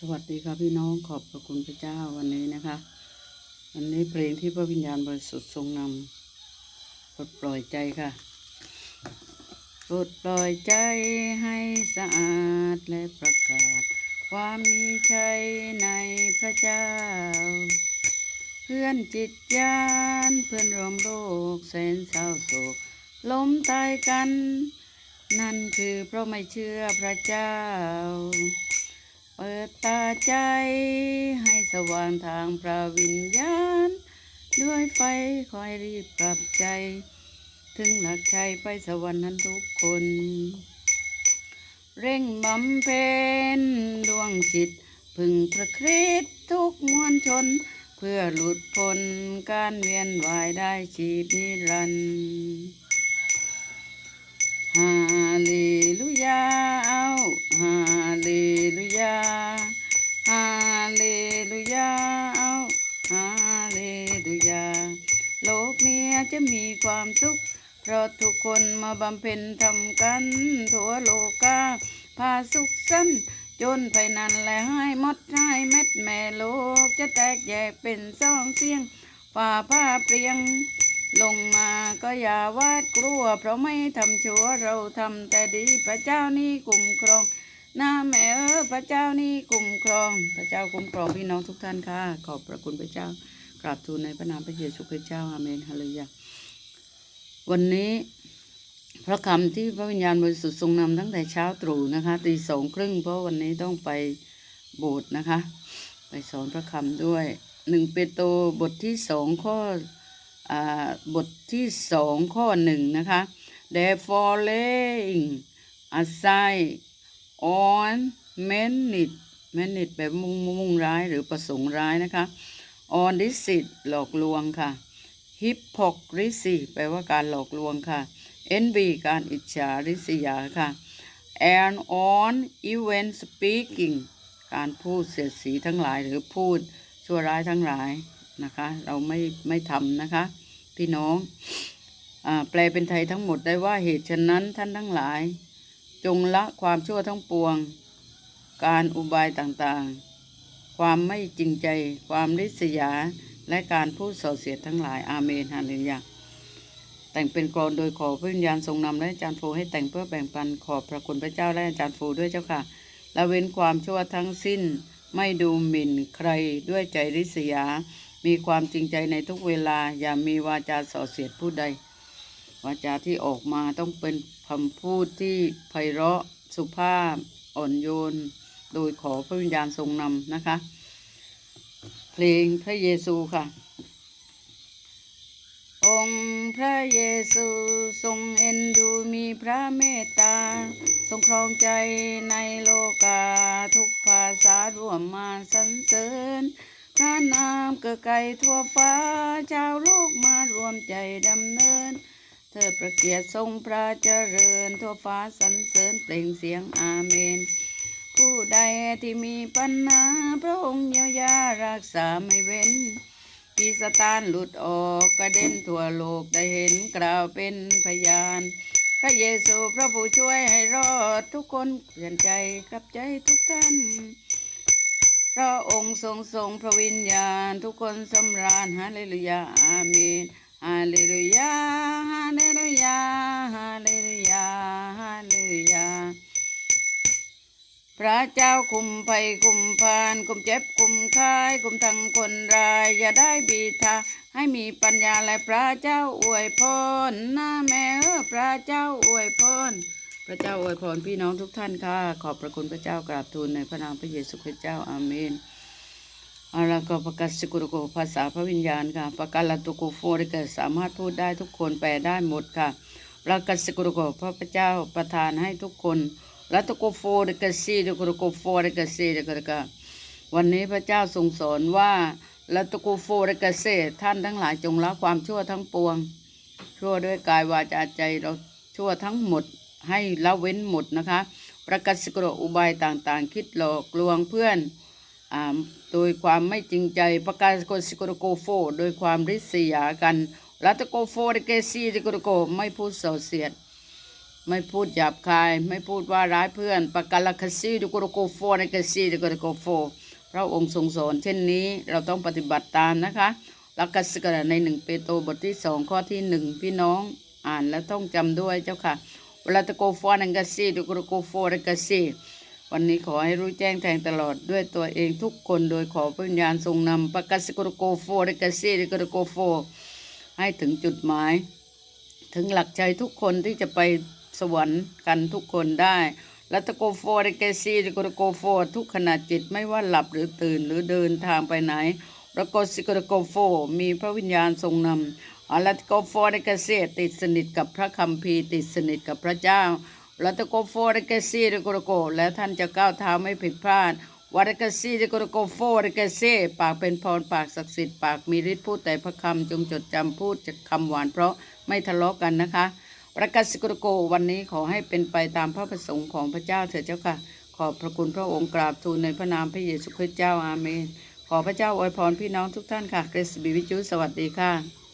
สวัสดีค่ะพี่น้องขอบพระคุณพระเจ้าวันนี้นะคะวันนี้เพลงที่พระวิญญาณบริสุทธิ์ทรงนำปลดปล่อยใจค่ะปลดปล่อยใจให้สะอาดและประกาศ ความมีชัยในพระเจ้า เพื่อนจิตยานเพื่อนรวมโลกแสนเศร้าโศกล้มตายกัน นั่นคือเพราะไม่เชื่อพระเจ้า เปิดตาใจให้สว่างทางพระวิญญาณ ด้วยไฟคอยรีบปรับใจ ถึงหลักชัยไปสวรรค์นั้นทุกคน เร่งบำเพ็ญดวงจิต พึงพระคริสต์ทุกมวลชน เพื่อหลุดพ้นการเวียนว่ายได้ชีพนิรันดร์ฮาเล ความสุข เพราะทุกคนมาบำเพ็ญทำกัน ทั่วโลกาพาสุขสันต์จนภายนั้นและให้หมดให้เม็ดแม่โลก จะแตกแยกเป็นสองเสียงฝ่าผ้าเปรียง ลงมาก็อย่าวาดกลัว เพราะไม่ทำชั่วเราทำแต่ดีพระเจ้านี่คุ้มครองน้าแม่เออพระเจ้านี่คุ้มครอง พระเจ้าคุ้มครองพี่น้องทุกท่านค่ะ ขอบพระคุณพระเจ้ากราบทูลในพระนามพระเยซูคริสต์เจ้าอาเมนฮาเลลูยา วันนี้พระคำที่พระวิญญาณบริสุทธิ์ทรงนำตั้งแต่เช้าตรู่นะคะตีสองครึ่งเพราะวันนี้ต้องไปโบสถ์นะคะ ไปสอนพระคำด้วยหนึ่งเปโตรบทที่สองข้ออ่าบทที่สองข้อหนึ่งนะคะ therefore laying aside on many many แปลว่ามุ่งมุ่งร้ายหรือประสงค์ร้ายนะคะ on deceit หลอกลวงค่ะ hypocrisy แปลว่าการหลอกลวงค่ะ envy การอิจฉาริษยาค่ะ and on event speaking การพูดเสียดสีทั้งหลายหรือพูดชั่วร้ายทั้งหลายนะคะ เราไม่ไม่ทำนะคะ พี่น้องอแปลเป็นไทยทั้งหมดได้ว่าเหตุฉะนั้นท่านทั้งหลาย จงละความชั่วทั้งปวง การอุบายต่างๆ ความไม่จริงใจ ความริษยา และการพูดส่อเสียดทั้งหลายอาเมนฮาเลลูยาแต่งเป็นกรอนโดยขอพระวิญญาณทรงนำและอาจารย์โฟให้แต่งเพื่อแบ่งปันขอบพระคุณพระเจ้าและอาจารย์โฟด้วยเจ้าค่ะละเว้นความชั่วทั้งสิ้นไม่ดูหมิ่นใครด้วยใจริษยา มีความจริงใจในทุกเวลา อย่ามีวาจาส่อเสียดผู้ใด วาจาที่ออกมาต้องเป็นคำพูดที่ไพเราะสุภาพอ่อนโยน โดยขอพระวิญญาณทรงนำนะคะ เพลงพระเยซูค่ะ องค์พระเยซูทรงเอ็นดูมีพระเมตตา ทรงครองใจในโลกาทุกภาษาร่วมมาสรรเสริญพระนามเกิดไกลทั่วฟ้าชาวโลกมารวมใจดำเนิน เธอประเกียรติทรงพระเจริญ ทั่วฟ้าสรรเสริญเปล่งเสียงอาเมน ผู้ใดที่มีปัญหาพระองค์เยียวยารักษาไม่เว้นปีสตานหลุดออกกระเด็นทั่วโลกได้เห็นกล่าวเป็นพยาน พระเยซูพระผู้ช่วยให้รอดทุกคนเปลี่ยนใจกลับใจทุกท่านพระองค์ทรงทรงพระวิญญาณ ทุกคนสำราญฮาเลลูยาอาเมนฮาเลลูยาฮาเลลูยาฮา พระเจ้าคุมภัยคุมพานคุมเจ็บคุมคายคุมทั้งคนรายอย่าได้บีทาให้มีปัญญาและพระเจ้าอวยพรนะแม่เออพระเจ้าอวยพรพระเจ้าอวยพรพี่น้องทุกท่านค่ะขอบพระคุณพระเจ้ากราบทูลในพระนามพระเยซูคริสต์เจ้าอาเมนอาละก็ประกาศสกุลโกภาษาพระวิญญาณค่ะประกาศละตุกุโฟริกสามารถพูดได้ทุกคนแปลได้หมดค่ะประกาศสกุลโกพระเจ้าประทานให้ทุกคน ละตุกุโฟริกซีตุกุโกโฟริกซีตุกุกวันนี้พระเจ้าทรงสอนว่าละตุกุโฟริกเซท่านทั้งหลายจงละความชั่วทั้งปวง ชั่วด้วยกายวาจาใจเราชั่วทั้งหมดให้ละเว้นหมดนะคะ ประกาศสกรอุบายต่างๆ คิดหลอกลวงเพื่อนอาโดยความไม่จริงใจประกาศสกรโกโฟ โดยความริษยากันรัตโกโฟเดเกซีสกรโกไม่พูดส่อเสียด ไม่พูดหยาบคาย ไม่พูดว่าร้ายเพื่อนปากกาลคซีดูโกโรโกโฟในกซีดูโกโรโกโฟพระองค์ทรงสอนเช่นนี้เราต้องปฏิบัติตามนะคะลักกัสกระในหนึ่งเปโตรบทที่สองข้อที่หนึ่งพี่น้องอ่านแล้วต้องจำด้วยเจ้าค่ะเวลาตะโกโฟนังกซีดูโกโรโกโฟในกซีวันนี้ขอให้รู้แจ้งแทงตลอดด้วยตัวเองทุกคนโดยขอพระวิญญาณทรงนำปากกาสโกโรโกโฟในกซีดูโกโรโกโฟให้ถึงจุดหมาย ถึงหลักใจทุกคนที่จะไป สวรรค์กันทุกคนได้ละตโกโฟเดเกซีตะโกโกโฟทุกขณะจิตไม่ว่าหลับหรือตื่นหรือเดินทางไปไหนแล้วก็สิโกโกโฟมีพระวิญญาณทรงนำอาลัตโกโฟเดเกซีติดสนิทกับพระคัมภีร์ติดสนิทกับพระเจ้าละตโกโฟเดเกซีตะโกโกและท่านจะก้าวเท้าไม่ผิดพลาดวาดกซีตะโกโกโฟเดเกซีปากเป็นพรปากศักดิ์สิทธิ์ปากมีฤทธิ์พูดแต่พระคำจงจดจำพูดจากคำหวานเพราะไม่ทะเลาะกันนะคะ ประกาศสิกรโกวันนี้ขอให้เป็นไปตามพระประสงค์ของพระเจ้าเถิดเจ้าค่ะ ขอบพระคุณพระองค์กราบทูลในพระนามพระเยซูคริสต์เจ้าอาเมน ขอพระเจ้าอวยพรพี่น้องทุกท่านค่ะคริสบิวิจูสวัสดีค่ะ